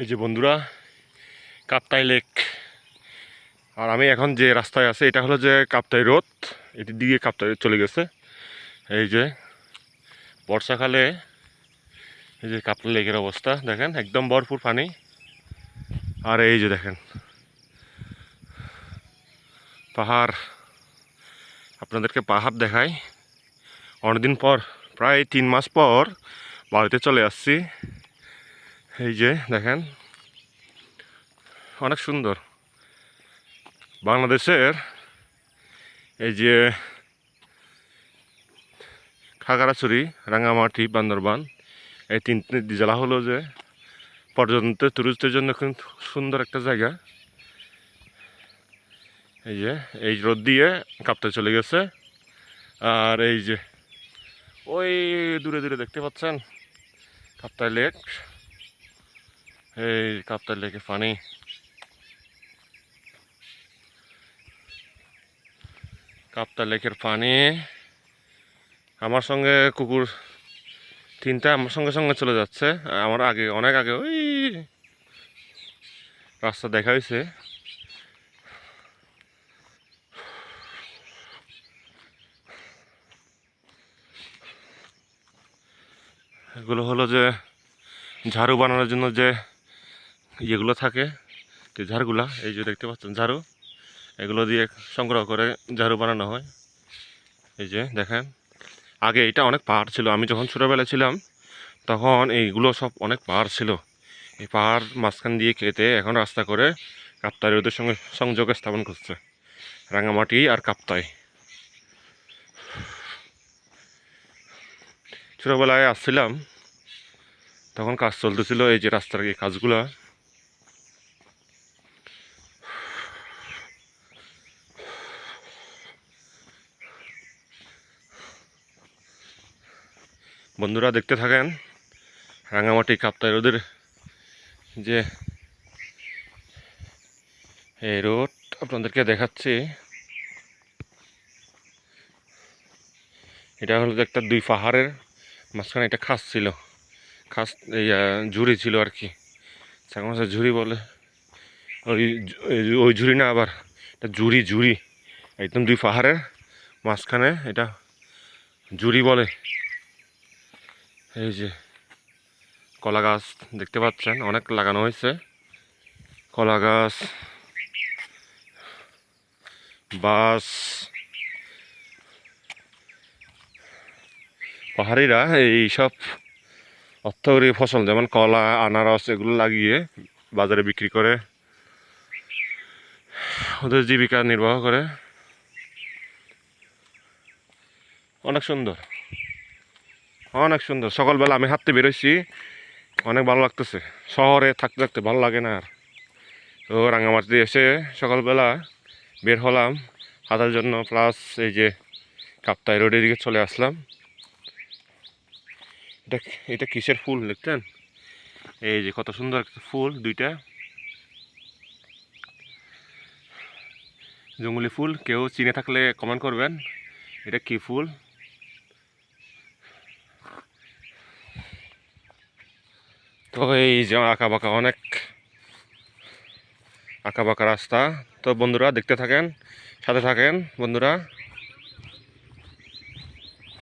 এই যে বন্ধুরা, কাপ্তাই লেক। আর আমি এখন যে রাস্তায় আছে, এটা হলো যে কাপ্তাই রোড। এটি দিয়ে কাপ্তাই চলে গেছে। এই যে বর্ষাকালে এই যে কাপ্তাই লেকের অবস্থা, দেখেন, একদম ভরপুর পানি। আর এই যে দেখেন, পাহাড়। আপনাদেরকে পাহাড় দেখাই। অনেকদিন পর, প্রায় তিন মাস পর বাড়িতে চলে আসছি। এই যে দেখেন, অনেক সুন্দর। বাংলাদেশের এই যে খাগড়াছড়ি রাঙামাটি বান্দরবান, এই তিনটি জেলা হলো যে পর্যটন টুরিস্টদের জন্য খুব সুন্দর একটা জায়গা। এই যে, এই রোদ দিয়ে কাঁপতে চলে গেছে। আর এই যে, ওই দূরে দূরে দেখতে পাচ্ছেন কাপ্তাই লেক। এই কাপ্তাই লেকে পানি কাপ্তাই লেকের পানি আমার সঙ্গে কুকুর তিনটা আমার সঙ্গে সঙ্গে চলে যাচ্ছে। আমার আগে, অনেক আগে, ওই রাস্তা দেখা হয়েছে। এগুলো হলো যে ঝাড়ু বানানোর জন্য যে ইয়েগুলো থাকে, যে ঝাড়ুগুলা, এই যে দেখতে পাচ্ছেন ঝাড়ু, এগুলো দিয়ে সংগ্রহ করে ঝাড়ু বানানো হয়। এই যে দেখেন, আগে এটা অনেক পাহাড় ছিল, আমি যখন ছোটোবেলা ছিলাম, তখন এইগুলো সব অনেক পাহাড় ছিল। এই পাহাড় মাঝখান দিয়ে কেটে এখন রাস্তা করে কাপ্তাই ওদের সঙ্গে সংযোগ স্থাপন করছে, রাঙামাটি আর কাপ্তাই। ছোটোবেলায় আসছিলাম, তখন কাজ চলতেছিল, এই যে রাস্তার এই কাজগুলা। বন্ধুরা দেখতে থাকেন, রাঙামাটি কাপ্তাই রোদের যে এই রোড, আপনাদেরকে দেখাচ্ছি। এটা হলো একটা দুই পাহাড়ের মাঝখানে একটা খাস ছিল, খাস, এই ঝুড়ি ছিল আর কি। চাকমা ঝুড়ি বলে, ওই ওই ঝুড়ি না আবার, এটা ঝুড়ি ঝুড়ি, একদম দুই পাহাড়ের মাঝখানে এটা ঝুড়ি বলে। এই যে কলা গাছ দেখতে পাচ্ছেন, অনেক লাগানো হয়েছে। কলা গাছ বাস পাহাড়িরা এই সব অর্থকরী ফসল, যেমন কলা, আনারস এগুলো লাগিয়ে বাজারে বিক্রি করে, ওদের জীবিকা নির্বাহ করে। অনেক সুন্দর। অনেক সুন্দর। সকালবেলা আমি হাঁটতে বেরোইছি, অনেক ভালো লাগতেছে। শহরে থাকতে থাকতে ভালো লাগে না আর। তো রাঙামাটি এসে সকালবেলা বের হলাম, হাঁটার জন্য। প্লাস এই যে কাপ্তাই রোডের দিকে চলে আসলাম। এটা এটা কিসের ফুল দেখতেন এই যে কত সুন্দর একটা ফুল, দুইটা। জঙ্গলি ফুল, কেউ চিনে থাকলে কমেন্ট করবেন। এটা কি ফুল? তো এই যে আঁকা বাঁকা অনেক আঁকা বাঁকা রাস্তা। তো বন্ধুরা, দেখতে থাকেন, সাথে থাকেন, বন্ধুরা।